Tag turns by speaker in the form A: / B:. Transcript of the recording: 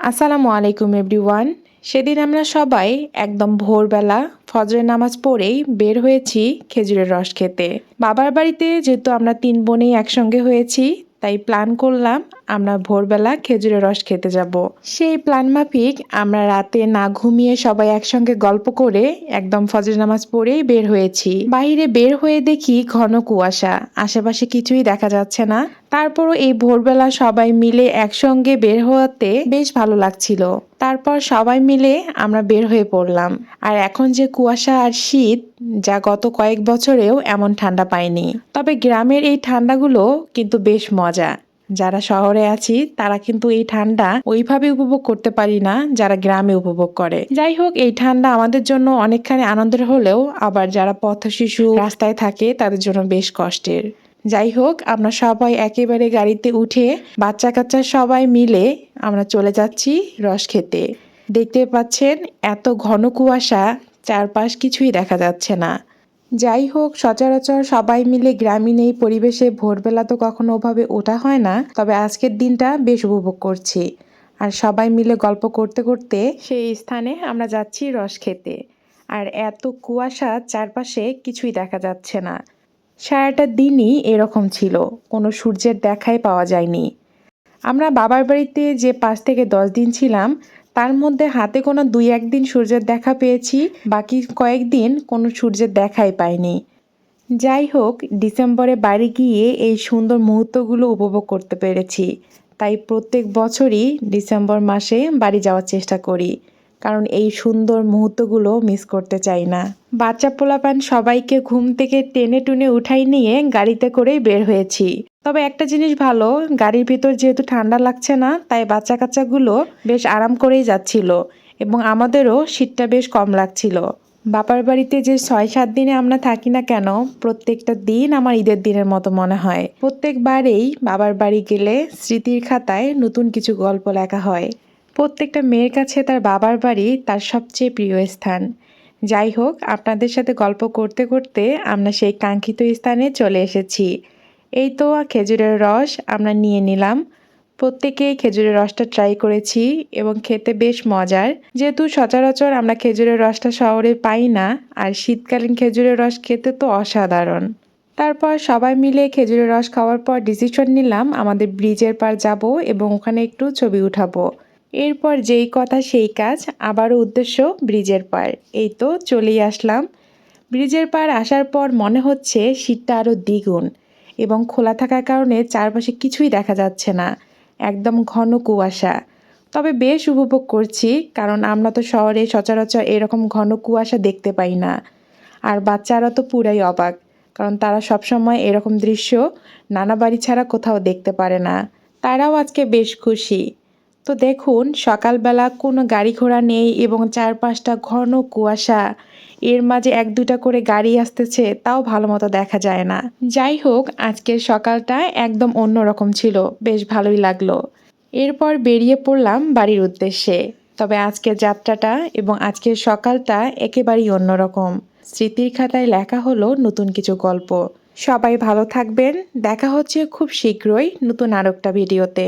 A: আসসালামু আলাইকুম এভরিওয়ান সেদিন আমরা সবাই একদম ভোরবেলা ফজরের নামাজ পড়েই বের হয়েছি খেজুরের রস খেতে। বাবার বাড়িতে যেহেতু আমরা তিন বোনেই একসঙ্গে হয়েছি তাই প্ল্যান করলাম আমরা ভোরবেলা খেজুরের রস খেতে যাব। সেই প্ল্যান মাফিক আমরা রাতে না ঘুমিয়ে সবাই একসঙ্গে গল্প করে একদম ফজর নামাজ পড়েই বের হয়েছি। বাইরে বের হয়ে দেখি ঘন কুয়াশা, আশেপাশে কিছুই দেখা যাচ্ছে না। তারপরও এই ভোরবেলা সবাই মিলে একসঙ্গে বের হওয়াতে বেশ ভালো লাগছিল। তারপর সবাই মিলে আমরা বের হয়ে পড়লাম। আর এখন যে কুয়াশা আর শীত, যা গত কয়েক বছরেও এমন ঠান্ডা পায়নি। তবে গ্রামের এই ঠান্ডাগুলো কিন্তু বেশ মজা। যারা শহরে আছি, তারা কিন্তু এই ঠান্ডা ওইভাবে উপভোগ করতে পারি না যারা গ্রামে উপভোগ করে। যাই হোক, এই ঠান্ডা আমাদের জন্য অনেকখানি আনন্দের হলেও আবার যারা পথ শিশু রাস্তায় থাকে, তাদের জন্য বেশ কষ্টের। যাই হোক, আমরা সবাই একেবারে গাড়িতে উঠে বাচ্চা কাচ্চা সবাই মিলে আমরা চলে যাচ্ছি রস খেতে। দেখতে পাচ্ছেন এত ঘন কুয়াশা, চারপাশ কিছুই দেখা যাচ্ছে না। যাই হোক, সচরাচর সবাই মিলে গ্রামীণ এই পরিবেশে ভোরবেলা তো কখনো ওভাবে ওঠা হয় না, তবে আজকের দিনটা বেশ উপভোগ করছি। আর সবাই মিলে গল্প করতে করতে সেই স্থানে আমরা যাচ্ছি রস খেতে। আর এত কুয়াশা, চারপাশে কিছুই দেখা যাচ্ছে না। সারাটা দিনই এরকম ছিল, কোনো সূর্যের দেখাই পাওয়া যায়নি। আমরা বাবার বাড়িতে যে পাঁচ থেকে দশ দিন ছিলাম, তার মধ্যে হাতে কোনো দুই একদিন সূর্যের দেখা পেয়েছি, বাকি কয়েকদিন কোনো সূর্যের দেখাই পাইনি। যাই হোক, ডিসেম্বরে বাড়ি গিয়ে এই সুন্দর মুহূর্তগুলো উপভোগ করতে পেরেছি। তাই প্রত্যেক বছরই ডিসেম্বর মাসে বাড়ি যাওয়ার চেষ্টা করি, কারণ এই সুন্দর মুহূর্তগুলো মিস করতে চাই না। বাচ্চা পোলাপান সবাইকে ঘুম থেকে টেনে টুনে উঠাই নিয়ে গাড়িতে করেই বের হয়েছি। তবে একটা জিনিস ভালো, গাড়ির ভিতর যেহেতু ঠান্ডা লাগছে না, তাই বাচ্চা কাচ্চাগুলো বেশ আরাম করেই যাচ্ছিল এবং আমাদেরও শীতটা বেশ কম লাগছিল। বাবার বাড়িতে যে ছয় সাত দিনে আমরা থাকি না কেন, প্রত্যেকটা দিন আমার ঈদের দিনের মতো মনে হয়। প্রত্যেকবারেই বাবার বাড়ি গেলে স্মৃতির খাতায় নতুন কিছু গল্প লেখা হয়। প্রত্যেকটা মেয়ের কাছে তার বাবার বাড়ি তার সবচেয়ে প্রিয় স্থান। যাই হোক, আপনাদের সাথে গল্প করতে করতে আমরা সেই কাঙ্ক্ষিত স্থানে চলে এসেছি। এই তো খেজুরের রস আমরা নিয়ে নিলাম। প্রত্যেকেই খেজুরের রসটা ট্রাই করেছি এবং খেতে বেশ মজার। যেহেতু সচরাচর আমরা খেজুরের রসটা শহরে পাই না, আর শীতকালীন খেজুরের রস খেতে তো অসাধারণ। তারপর সবাই মিলে খেজুরের রস খাওয়ার পর ডিসিশন নিলাম, আমাদের ব্রিজের পার যাব এবং ওখানে একটু ছবি উঠাবো। এরপর যেই কথা সেই কাজ, আবারও উদ্দেশ্য ব্রিজের পার। এই তো চলেই আসলাম। ব্রিজের পার আসার পর মনে হচ্ছে শীতটা আরও দ্বিগুণ। এবং খোলা থাকার কারণে চারপাশে কিছুই দেখা যাচ্ছে না। একদম ঘন কুয়াশা। তবে বেশ উপভোগ করছি, কারণ আমরা তো শহরে সচরাচর এরকম ঘন কুয়াশা দেখতে পাই না। আর বাচ্চারা তো পুরাই অবাক, কারণ তারা সবসময় এরকম দৃশ্য নানা বাড়ি ছাড়া কোথাও দেখতে পারে না। তারাও আজকে বেশ খুশি। তো দেখুন, সকালবেলা কোনো গাড়ি ঘোড়া নেই এবং চারপাশটা ঘন কুয়াশা। এর মাঝে এক দুটা করে গাড়ি আসতেছে, তাও ভালো মতো দেখা যায় না। যাই হোক, আজকের সকালটা একদম অন্যরকম ছিল, বেশ ভালোই লাগল। এরপর বেরিয়ে পড়লাম বাড়ির উদ্দেশ্যে। তবে আজকের যাত্রাটা এবং আজকের সকালটা একেবারেই অন্যরকম। স্মৃতির খাতায় লেখা হলো নতুন কিছু গল্প। সবাই ভালো থাকবেন। দেখা হচ্ছে খুব শীঘ্রই নতুন আরেকটা ভিডিওতে।